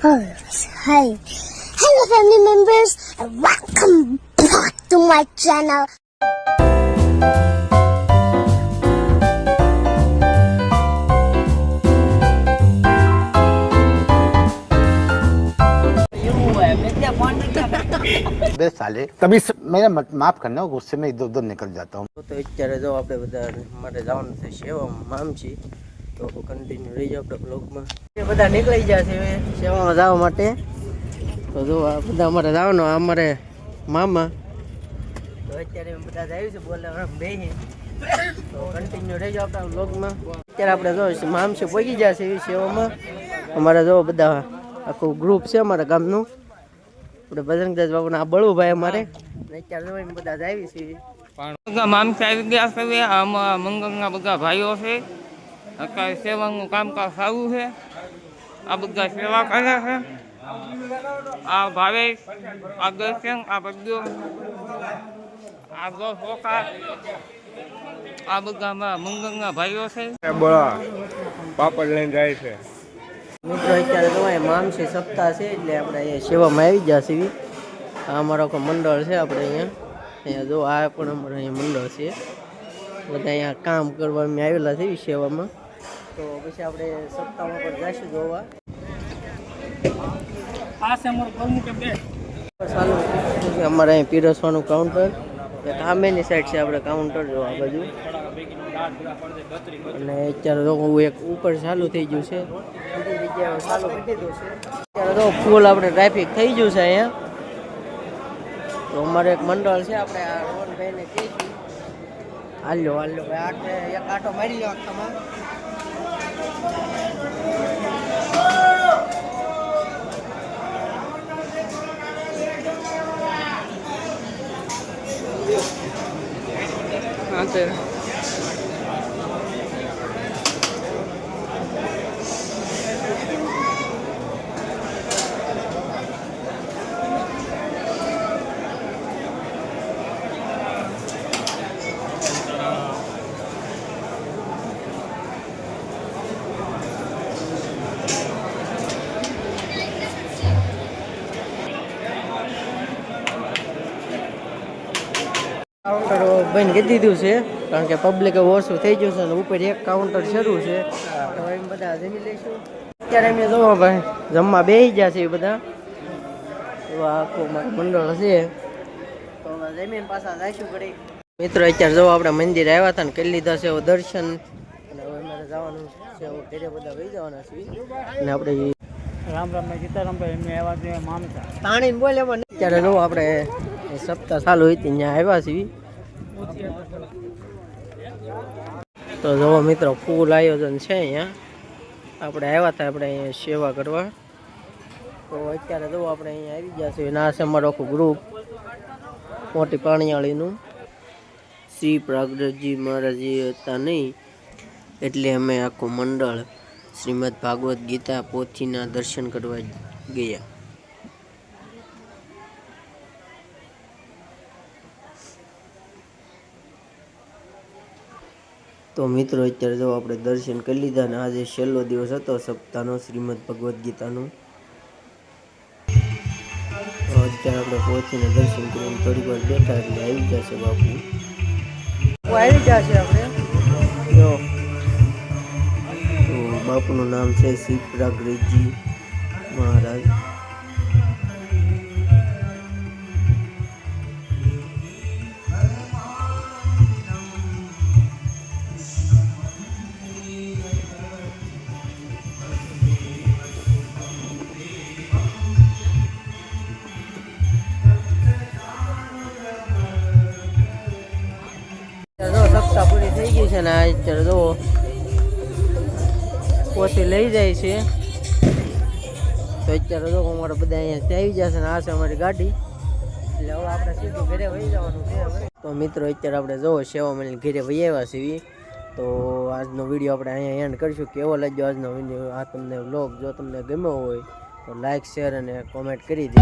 Pearls. Hi. Hello family members and welcome back to my channel. બે સાલે તમે મેરે માફ કરના ગુસ્સે મેં ઇધર ઉધર નિકલ જાતા હું તો અત્યારે જો આપણે બધા માટે જવાનું છે સેવામાં મામ છીએ તો કન્ટિન્યુ રહી જાવ આપણે બ્લોગમાં એ બધા નીકળી ગયા છે સેવામાં જવા માટે. તો જો આ બધા અમારે જવાનો અમારે મામા. તો અત્યારે બધા જાય છે બોલે બે તો કન્ટિન્યુ રહી આપણા બ્લોગમાં અત્યારે આપણે જો મામસી પહોંચી ગયા છે એવી સેવામાં. અમારે જો બધા આખું ગ્રુપ છે અમારા ગામનું. આપણે બજરંગદાસ બાબુના આ બળુભાઈ અમારે. અત્યારે બધા જ આવી છીએ મામસા આવી ગયા છે બધા ભાઈઓ છે. અત્યારે સેવાનું કામકાજ સારું છે. આ બધા સેવા કરે છે. આ ભાવેશ આ દર્શન આ બધું. આ દો સોખા આ બધા અમારા મંગળના ભાઈઓ છે. બોલા પાપડ લઈને જાય છે. મિત્રો અત્યારે તો અહીંયા છે સપ્તાહ છે એટલે આપણે અહીંયા સેવામાં આવી ગયા છીએ. આ અમારો મંડળ છે આપણે અહીંયા. અહીંયા જો આ પણ અમારો અહીંયા મંડળ છે. બધા અહીંયા કામ કરવા અમે આવેલા છે સેવામાં. તો પછી આપણે સપ્તાહમાં પણ જઈશું જોવા. છે અમારે અહીં પીરસવાનું કાઉન્ટર સામેની સાઈડ છે આપણે કાઉન્ટર જો આ બાજુ. અને અત્યારે તો હું એક ઉપર ચાલુ થઈ ગયું છે. બીજી જગ્યાએ ચાલુ કરી દીધું છે. અત્યારે તો ફૂલ આપણે ટ્રાફિક થઈ ગયું છે અહીંયા. તો અમારે એક મંડળ છે આપણે આ રોહનભાઈને કહીશું. ભાઈ આટલે એક આટો મારી લો આખામાં કાઉન્ટર બંધ કરી દીધું છે કારણ કે પબ્લિક ઓછું થઈ ગયું છે અને ઉપર એક કાઉન્ટર શરૂ છે. તો એમ બધા જમી લઈશું. અત્યારે અમે જોવા ભાઈ જમવા બેસી ગયા છે એ બધા. એવા આખું મારું મંડળ છે તો જમીન પાછા જઈશું ઘડી મિત્રો અત્યારે જો આપણે મંદિર આવ્યા હતા ને કરી લીધા છે દર્શન. અને હવે મારે જવાનું છે ઘરે બધા વહી જવાના છે. અને આપણે રામ રામ સીતારામભાઈ એમને આવ્યા છે મામતા તાણીને બોલે પણ અત્યારે જો આપણે સપ્તાહ ચાલુ હતી ત્યાં આવ્યા છીએ. તો જો મિત્રો, ફૂલ આયોજન છે અહીંયા. આપણે આવ્યા હતા, આપણે અહીંયા સેવા કરવા. તો અત્યારે જો આપણે અહીંયા આવી ગયા છીએ. ના છે આખું ગ્રુપ મોટી પાણીયાળીનું. શ્રી પ્રાગજી મહારાજી હતા નહીં. એટલે અમે આખું મંડળ શ્રીમદ ભાગવત ગીતા પોથીના દર્શન કરવા ગયા. તો મિત્રો અત્યારે જો આપણે દર્શન કરી લીધા અને આજે છેલ્લો દિવસ હતો સપ્તાહનો શ્રીમદ ભગવદ્ ગીતાનો. અત્યારે આપણે પહોંચીને દર્શન કરીને થોડીક વાર બેઠા એટલે આવી જશે બાપુ. આવી જશે આપણે. જો. તો બાપુનું નામ છે શિવ પ્રાગરેજી મહારાજ. છે ને પોતે લઈ જાય છે. તો અત્યારે જો અમારે બધા અહીંયા આવી જશે ને આ છે અમારી ગાડી. એટલે હવે આપણે સીધું ઘરે વહી જવાનું છે તો મિત્રો, અત્યારે આપણે જોવો સેવા મળીને ઘરે વહી આવ્યા છીએ. તો આજનો વીડિયો આપણે અહીંયા એન્ડ કરીશું. કેવો લાગ્યો આજનો વીડિયો? આ તમને વ્લોગ જો તમને ગમ્યો હોય, તો લાઈક શેર અને કોમેન્ટ કરી દો